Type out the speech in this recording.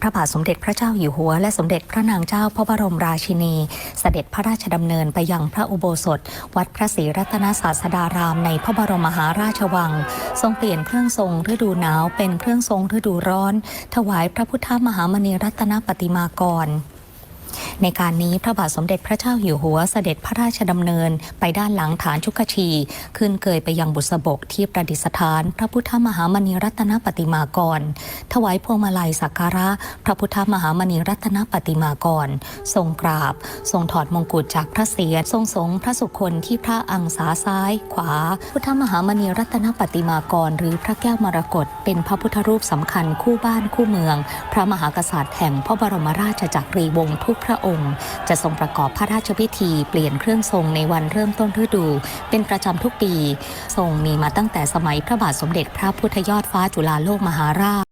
พระบาทสมเด็จพระเจ้าอยู่หัว และสมเด็จพระนางเจ้าพระบรมราชินี เสด็จพระราชดำเนินไปยังพระอุโบสถ วัดพระศรีรัตนศาสดารามในพระบรมมหาราชวัง ทรงเปลี่ยนเครื่องทรงฤดูหนาวเป็นเครื่องทรงฤดูร้อน ถวายพระพุทธมหามณีรัตนปฏิมากร ในการนี้พระบาทสมเด็จพระเจ้าอยู่หัวเสด็จพระราชดำเนิน ไปด้านหลังฐานชุกชี ขึ้นเกยไปยังบุษบกที่ประดิษฐาน พระพุทธมหามณีรัตนปฏิมากร ถวายพวงมาลัยสักการะ พระพุทธมหามณีรัตนปฏิมากร ทรงกราบ ทรงถอดมงกุฎจากพระเศียรทรงสงพระสุคนที่พระอังสาซ้าย ขวา พุทธมหามณีรัตนปฏิมากร หรือพระแก้วมรกตเป็นพระพุทธรูปสำคัญคู่บ้านคู่เมือง พระมหากษัตริย์แห่งพระบรมราชจักรีวงศ์ทุกพระองค์จะทรงประกอบพระราชพิธีเปลี่ยนเครื่องทรงในวันเริ่มต้นฤดู เป็นประจำทุกปี ทรงมีมาตั้งแต่สมัยพระบาทสมเด็จพระพุทธยอดฟ้าจุฬาโลกมหาราช